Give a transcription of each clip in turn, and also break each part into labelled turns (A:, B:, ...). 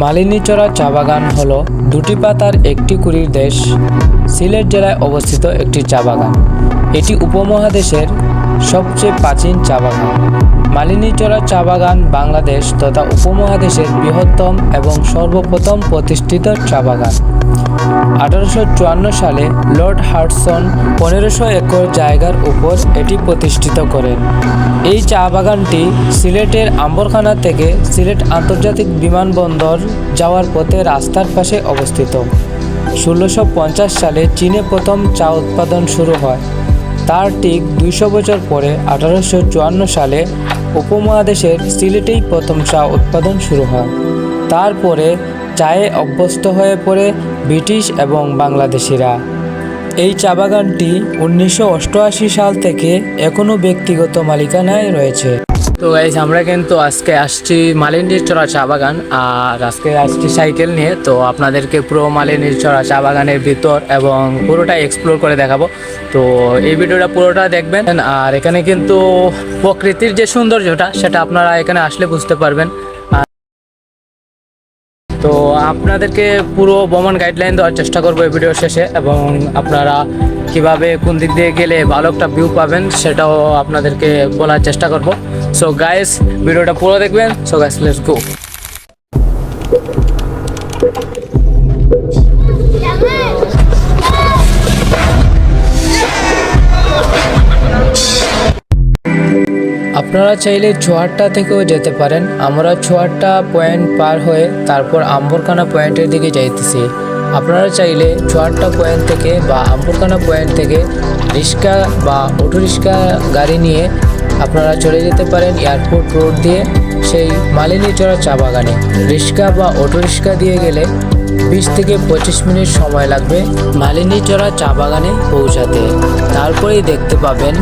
A: মালিনীচড়া চা বাগান হল দুটি পাতার একটি কুড়ির দেশ, সিলেট জেলায় অবস্থিত একটি চা বাগান। এটি উপমহাদেশের সবচেয়ে প্রাচীন চা বাগান। মালিনীচড়া চা বাগান বাংলাদেশ তথা উপমহাদেশের বৃহত্তম এবং সর্বপ্রথম প্রতিষ্ঠিত চা বাগান। আঠারোশো চুয়ান্ন সালে লর্ড হার্টসন পনেরোশো একর জায়গার উপর এটি প্রতিষ্ঠিত করেন। এই চা বাগানটি সিলেটের আম্বরখানা থেকে সিলেট আন্তর্জাতিক বিমানবন্দর যাওয়ার পথে রাস্তার পাশে অবস্থিত। ষোলোশো সালে চীনে প্রথম চা উৎপাদন শুরু হয়। তার ঠিক দুইশো বছর পরে আঠারোশো চুয়ান্ন সালে উপমহাদেশের সিলেটেই প্রথম চা উৎপাদন শুরু হয়। তারপরে চায়ে অভ্যস্ত হয়ে পড়ে ব্রিটিশ এবং বাংলাদেশিরা। এই চা বাগানটি উনিশশো অষ্টআশি সাল থেকে এখনও ব্যক্তিগত মালিকানায় রয়েছে। তো গাইজ আমরা কিন্তু আজকে আসছি মালিনীর চড়া চা বাগান আর আজকে আসছি সাইকেল নিয়ে। তো আপনাদেরকে পুরো মালিনীর চড়া চা বাগানের ভিতর এবং পুরোটা এক্সপ্লোর করে দেখাবো। তো এই ভিডিওটা পুরোটা দেখবেন, আর এখানে কিন্তু প্রকৃতির যে সৌন্দর্যটা, সেটা আপনারা এখানে আসলে বুঝতে পারবেন। আপনাদেরকে পুরো ভ্রমণ গাইডলাইন দেওয়ার চেষ্টা করব এই ভিডিও শেষে এবং আপনারা কীভাবে কোন দিক দিয়ে গেলে ভালো একটা ভিউ পাবেন সেটাও আপনাদেরকে বলার চেষ্টা করব। সো গাইস ভিডিওটা পুরো দেখবেন। সো গাইস লেটস গো আপনারা চাইলে চুয়াট্টা থেকেও যেতে পারেন। আমরা চুয়াট্টা পয়েন্ট পার হয়ে তারপর আম্বরখানা পয়েন্টের দিকে যাইতেছি। আপনারা চাইলে চুয়াট্টা পয়েন্ট থেকে বা আম্বরখানা পয়েন্ট থেকে রিক্সা বা অটো রিক্সা গাড়ি নিয়ে আপনারা চলে যেতে পারেন এয়ারপোর্ট রোড দিয়ে। সেই মালিনীচড়া চা বাগানে। রিক্সা বা অটো রিক্সা দিয়ে গেলে বিশ থেকে পঁচিশ মিনিট সময় লাগবে মালিনীচড়া চা বাগানে পৌঁছাতে। তারপরেই দেখতে পাবেন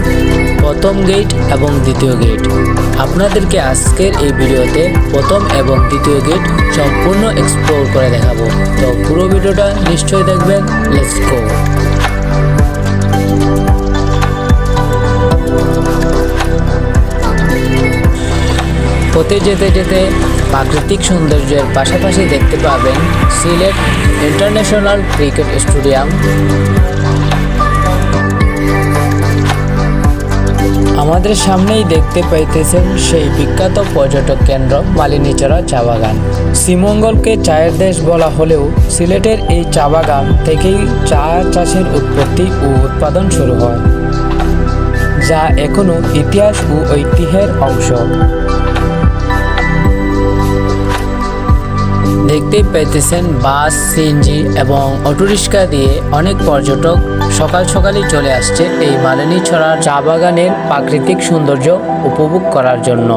A: প্রথম গেট এবং দ্বিতীয় গেট আপনাদেরকে আজকের এই ভিডিওতে প্রথম এবং দ্বিতীয় গেট সম্পূর্ণ এক্সপ্লোর করে দেখাবো। তো পুরো ভিডিওটা নিশ্চয়ই দেখবেন। লেটস গো পথে যেতে যেতে প্রাকৃতিক সৌন্দর্যের পাশাপাশি দেখতে পাবেন সিলেট ইন্টারন্যাশনাল ক্রিকেট স্টেডিয়াম। আমাদের সামনেই দেখতে পাইতেছেন সেই বিখ্যাত পর্যটক কেন্দ্র মালিনীচড়া চা বাগান। শ্রীমঙ্গলকে চায়ের দেশ বলা হলেও সিলেটের এই চা বাগান থেকেই চা চাষের উৎপত্তি ও উৎপাদন শুরু হয়, যা এখনও ইতিহাস ও ঐতিহ্যের অংশ। দেখতেই পেতেছেন বাস সিএনজি এবং অটোরিক্সা দিয়ে অনেক পর্যটক সকাল সকালই চলে আসছে এই মালিনী ছড়ার চা বাগানের প্রাকৃতিক সৌন্দর্য উপভোগ করার জন্য।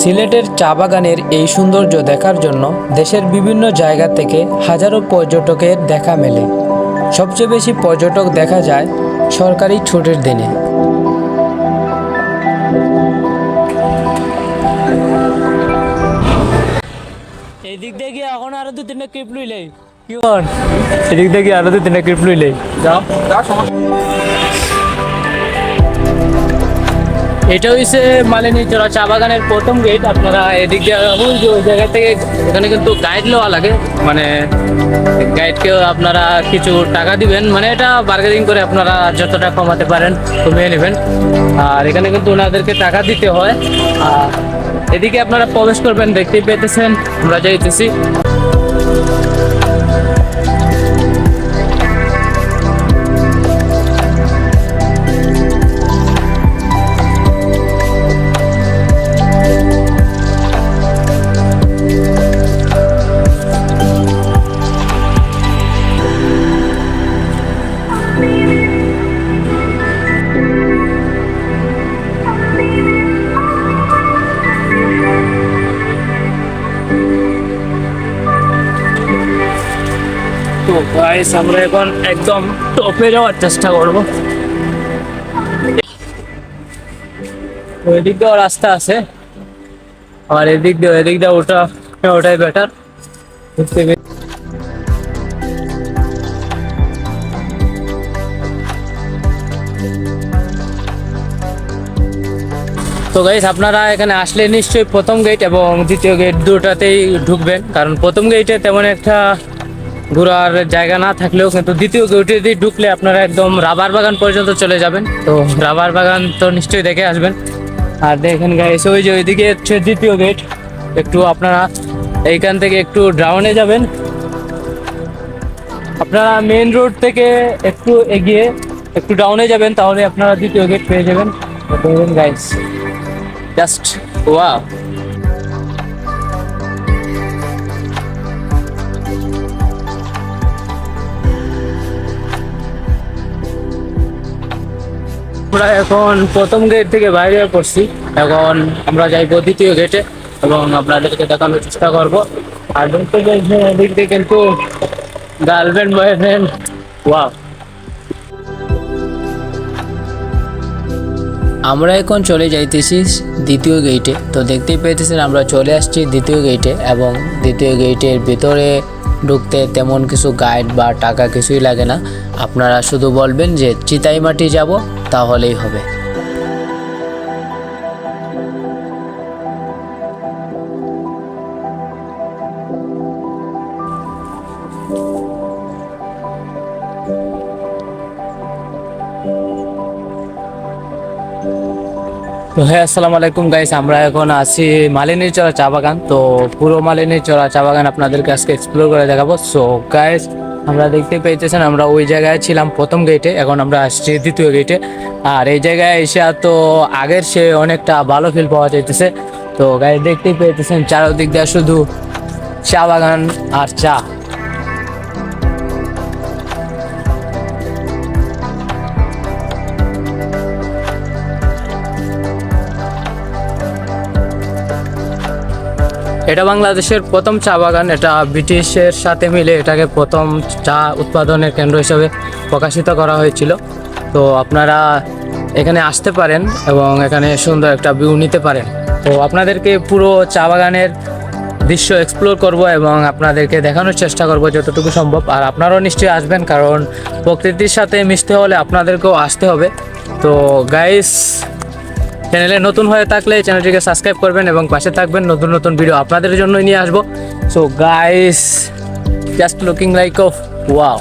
A: সিলেটের চা বাগানের এই সৌন্দর্য দেখার জন্য দেশের বিভিন্ন জায়গা থেকে হাজারো পর্যটকের দেখা মেলে। সবচেয়ে বেশি পর্যটক দেখা যায় সরকারি ছুটির দিনে। এই দিক দিয়ে এখন আরও দু তিনটা ক্লিপ লইলে কি এদিক দিয়ে আরও দু তিনটা ক্লিপ লইলে যাও এটা হইছে মালিনী চড়া চা বাগানের প্রথম গেট আপনারা এদিক দিয়ে ওই যে ওই জায়গা থেকে এখানে কিন্তু গাইড লওয়া লাগে। মানে গাইডকেও আপনারা কিছু টাকা দিবেন। মানে এটা বার্গেনিং করে আপনারা যতটা কমাতে পারেন কমিয়ে নেবেন। আর এখানে কিন্তু ওনাদেরকে টাকা দিতে হয়। আর এদিকে আপনারা প্রবেশ করবেন দেখতেই পেতেছেন। আমরা যাইতেছি। গাইস আমরা এখন একদম টপে যাওয়ার চেষ্টা করব। ওই দিক দিয়েও রাস্তা আছে। আর এদিক দিয়ে এদিক দিয়ে ওটা, ওটাই বেটার তো গাইস আপনারা এখানে আসলে নিশ্চয়ই প্রথম গেট এবং দ্বিতীয় গেট দুটাতেই ঢুকবেন। কারণ প্রথম গেটে তেমন একটা ঘোরার জায়গা না থাকলেও কিন্তু দ্বিতীয় গেটে দিয়ে ঢুকলে আপনারা একদম রাবার বাগান পর্যন্ত চলে যাবেন। তো রাবার বাগান তো নিশ্চয়ই দেখে আসবেন। আর দেখেন গাইস ওই যে ওইদিকে হচ্ছে দ্বিতীয় গেট। একটু আপনারা এইখান থেকে একটু ড্রাউনে যাবেন। আপনারা মেন রোড থেকে একটু এগিয়ে একটু ডাউনে যাবেন, তাহলে আপনারা দ্বিতীয় গেট পেয়ে যাবেন। গাইস জাস্ট ওয়াও আমরা এখন প্রথম গেট থেকে বাইরে পড়ছি। এখন আমরা যাইবো দ্বিতীয় গেটে এবং আপনাদেরকে দেখানোর চেষ্টা করব। আর দেখতে কিন্তু গার্লফ্রেন্ড বয়ফ্রেন্ড ওয়া আমরা এখন চলে যাইতেছি দ্বিতীয় গেটে তো দেখতেই পেতেছেন আমরা চলে আসছি দ্বিতীয় গেটে এবং দ্বিতীয় গেটের ভিতরে ঢুকতে তেমন কিছু গাইড বা টাকা কিছুই লাগে না। আপনারা শুধু বলবেন যে চিতাইমাটি যাব। তাহলেই হবে। তো হ্যাঁ আসসালামু আলাইকুম গাইস আমরা এখন আছি মালিনীর চড়া চা বাগান। তো পুরো মালিনীর চড়া চা বাগান আপনাদেরকে আজকে এক্সপ্লোর করে দেখাবো। সো গাইস আমরা দেখতে পেয়েছেন, আমরা ওই জায়গায় ছিলাম প্রথম গেটে এখন আমরা আসছি দ্বিতীয় গেটে আর এই জায়গায় এসে তো আগের সে অনেকটা ভালো ফিল পাওয়া যাইতেছে। তো গাইস দেখতেই পেয়েছেন চারদিক দিয়ে শুধু চা বাগান আর চা। এটা বাংলাদেশের প্রথম চা বাগান, এটা ব্রিটিশের সাথে মিলে এটাকে প্রথম চা উৎপাদনের কেন্দ্র হিসেবে প্রকাশিত করা হয়েছিল। তো আপনারা এখানে আসতে পারেন এবং এখানে সুন্দর একটা ভিউ নিতে পারেন। তো আপনাদেরকে পুরো চা বাগানের দৃশ্য এক্সপ্লোর করব এবং আপনাদেরকে দেখানোর চেষ্টা করব যতটুকু সম্ভব। আর আপনারাও নিশ্চয়ই আসবেন, কারণ প্রকৃতির সাথে মিশতে হলে আপনাদেরকেও আসতে হবে। তো গাইস চ্যানেলে নতুন হয়ে থাকলে চ্যানেলটিকে সাবস্ক্রাইব করবেন এবং পাশে থাকবেন নতুন নতুন ভিডিও আপনাদের জন্যই নিয়ে আসব। So guys just looking like of wow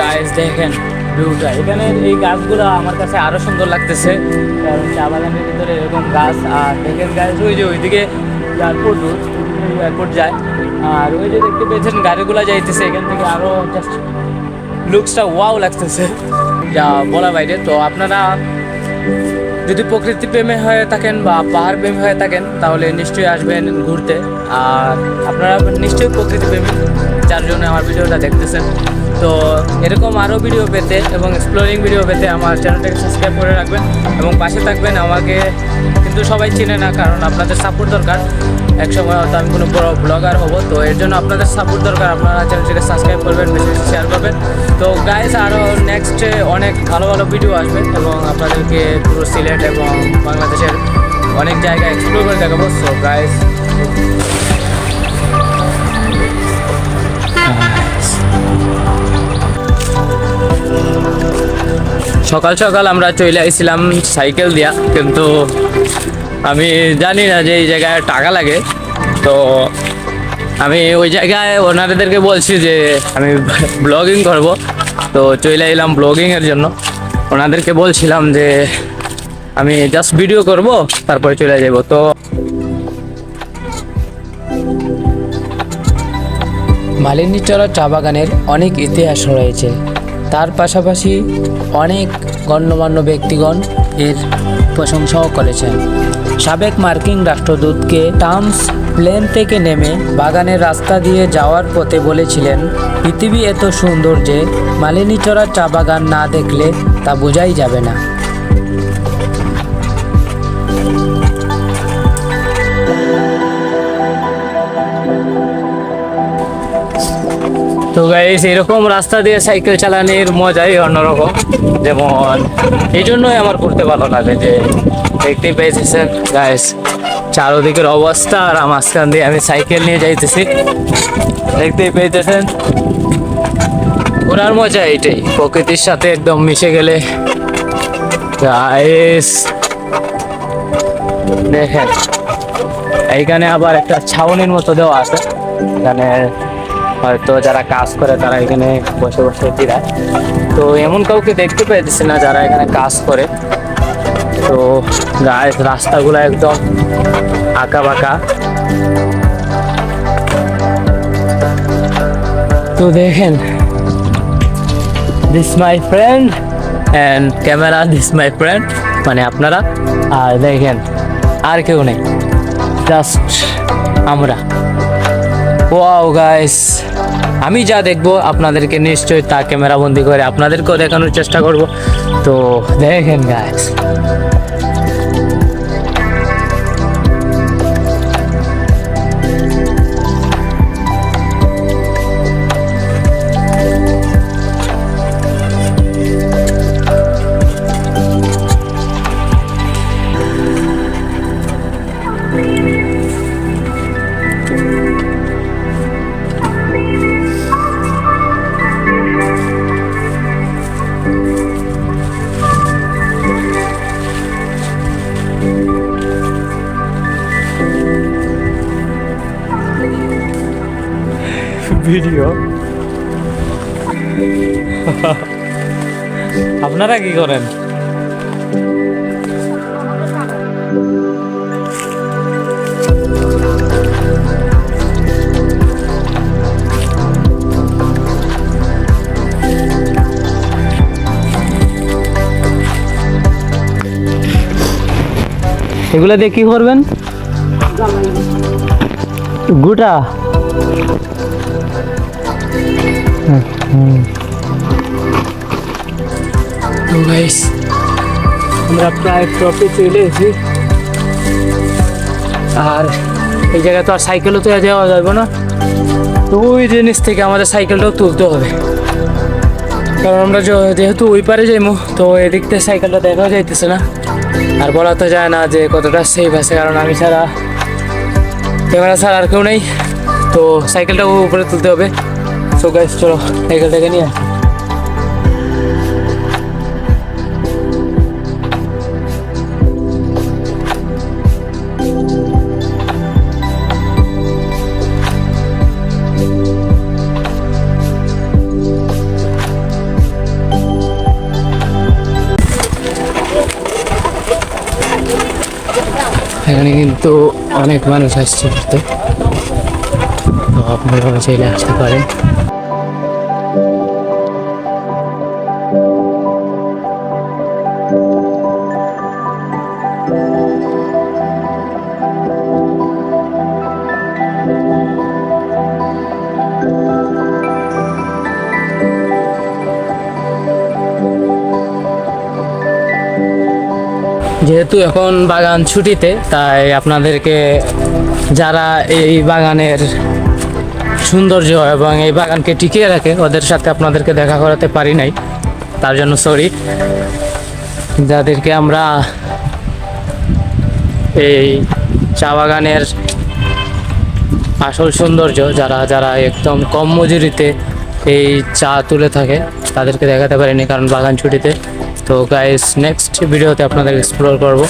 A: guys দেখেন ভিউটা এখানে এই গাছগুলো আমার কাছে আরও সুন্দর লাগতেছে, কারণ চা বাগানের ভিতরে এরকম গাছ, আর দেখেন গাছ ওই যে ওইদিকে এয়ারপোর্ট রোড এয়ারপোর্ট যায়। আর ওই যে দেখতে পেয়েছেন, গাড়িগুলো যাইতেছে, এখান থেকে আরও জাস্ট লুকসটা ওয়াও লাগতেছে। যা বলা বাইরে, তো আপনারা যদি প্রকৃতি প্রেমে হয়ে থাকেন বা পাহাড় প্রেমী হয়ে থাকেন, তাহলে নিশ্চয়ই আসবেন ঘুরতে। আর আপনারা নিশ্চয়ই প্রকৃতি প্রেমী, যার জন্য আমার ভিডিওটা দেখতেছেন। তো এরকম আরও ভিডিও পেতে এবং এক্সপ্লোরিং ভিডিও পেতে আমার চ্যানেলটাকে সাবস্ক্রাইব করে রাখবেন এবং পাশে থাকবেন আমাকে কিন্তু সবাই চিনে না, কারণ আপনাদের সাপোর্ট দরকার। এক সময় হয়তো আমি কোনো বড় ব্লগার হব, তো এর জন্য আপনাদের সাপোর্ট দরকার। আপনারা চ্যানেলটিকে সাবস্ক্রাইব করবেন, বেশি বেশি শেয়ার করবেন। তো গাইস আরও নেক্সটে অনেক ভালো ভালো ভিডিও আসবে এবং আপনাদেরকে পুরো সিলেট এবং বাংলাদেশের অনেক জায়গা এক্সপ্লোর করে দেখাবো। সো গাইস সকাল সকাল আমরা চলে আসছিলাম সাইকেল দিয়া, কিন্তু আমি জানি না যে এই জায়গায় টাকা লাগে। তো আমি ওই জায়গায় ওনাদেরকে বলছি যে আমি ব্লগিং করব। তো চলে এলাম ব্লগিংয়ের জন্য। ওনাদেরকে বলছিলাম যে আমি জাস্ট ভিডিও করব, তারপরে চলে যাব তো মালিনীচরা চা বাগানের অনেক ইতিহাস রয়েছে। তার পাশাপাশি অনেক গণ্যমান্য ব্যক্তিগণ এর প্রশংসাও করেছেন। সাবেক মার্কিন রাষ্ট্রদূতকে টার্মস প্লেন থেকে নেমে বাগানের রাস্তা দিয়ে যাওয়ার পথে বলেছিলেন, পৃথিবী এত সুন্দর যে মালিনীচড়া চা বাগান না দেখলে তা বোঝাই যাবে না। তো গাইস এরকম রাস্তা দিয়ে সাইকেল চালানোর মজাই অন্যরকম, যেমন এই জন্যই আমার করতে ভালো লাগে যে দেখতেই পেয়েছেন গাইস চারোদিকের অবস্থা আর মাঝখান দিয়ে আমি সাইকেল নিয়ে যাইতেছি। দেখতেই পেয়েছেন ঘোরার মজা এইটাই প্রকৃতির সাথে একদম মিশে গেলে। গাইস দেখেন, এইখানে আবার একটা ছাউনির মতো দেওয়া আছে, এখানে হয়তো যারা কাজ করে তারা এখানে বসে বসে জিরায় তো এমন কাউকে দেখতে পেয়েছি না যারা এখানে কাজ করে। তো রাস্তাগুলো একদম আঁকা বাঁকা তো দেখেন this my friend and camera this my friend মানে আপনারা। আর দেখেন, আর কেউ নেই জাস্ট আমরা। ওয়াও গাইস আমি যা দেখব, আপনাদেরকে নিশ্চয়ই তা ক্যামেরাবন্দি করে আপনাদেরকেও দেখানোর চেষ্টা করব। তো দেখেন গাইস ভিডিও আপনারা কি করেন? এগুলা দিয়ে কি করবেন? গুটা। তো গাইস আমরা প্রায় টপে চলে এসেছি আর এই জায়গায় তো আর সাইকেলও তো যাওয়া যাবে না। তো ওই জিনিস থেকে আমাদের সাইকেলটাও তুলতে হবে। কারণ আমরা যেহেতু ওই পারে যাইমু, তো এদিক থেকে সাইকেলটা দেখা যাইতেছে না। আর বলা তো যায় না যে কতটা সেফ আছে, কারণ আমি ছাড়া, ক্যামেরা ছাড়া আর কেউ নেই। তো সাইকেলটা উপরে তুলতে হবে। সো গাইস চলো সাইকেলটাকে নিয়ে আসি। এখানে কিন্তু অনেক মানুষ আসছে ঘুরতে তো আপনারা চাইলে আসতে পারেন যেহেতু এখন বাগান ছুটিতে, তাই আপনাদেরকে যারা এই বাগানের সৌন্দর্য এবং এই বাগানকে টিকিয়ে রাখে, ওদের সাথে আপনাদেরকে দেখা করাতে পারি নাই। তার জন্য সরি যাদেরকে আমরা এই চা বাগানের আসল সৌন্দর্য যারা যারা একদম কম মজুরিতে এই চা তুলে থাকে, তাদেরকে দেখাতে পারিনি কারণ বাগান ছুটিতে। তো গাইস নেক্সট ভিডিওতে আপনাদের এক্সপ্লোর করব।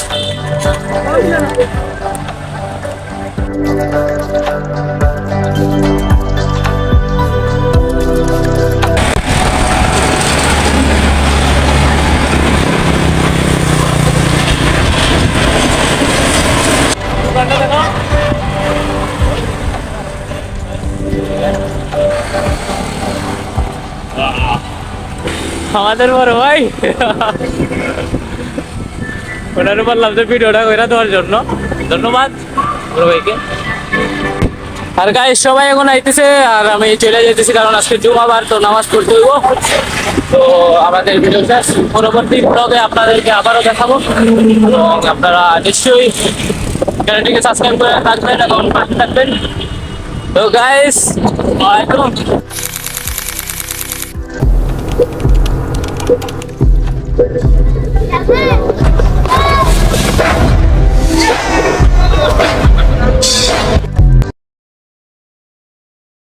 A: আমাদের বড় ভাই। ওনার বললাম যে ভিডিওটা করে দেওয়ার জন্য। ধন্যবাদ বড় ভাইকে। আর গাই সবাই এখন আইতেছে আর আমি চলে যেতেছি কারণ আজকে জুমাবার, তো নামাজ পড়তে হইব। তো আমাদের ভিডিও শেষ। পরবর্তী ব্লগে আপনাদেরকে আবারও দেখাবো। আপনারা নিশ্চয়ই চ্যানেলটিকে সাবস্ক্রাইব করে থাকবেন এবং পাশে থাকবেন। তো গাইস ওয়ালাইকুম
B: 小心！啊！啊！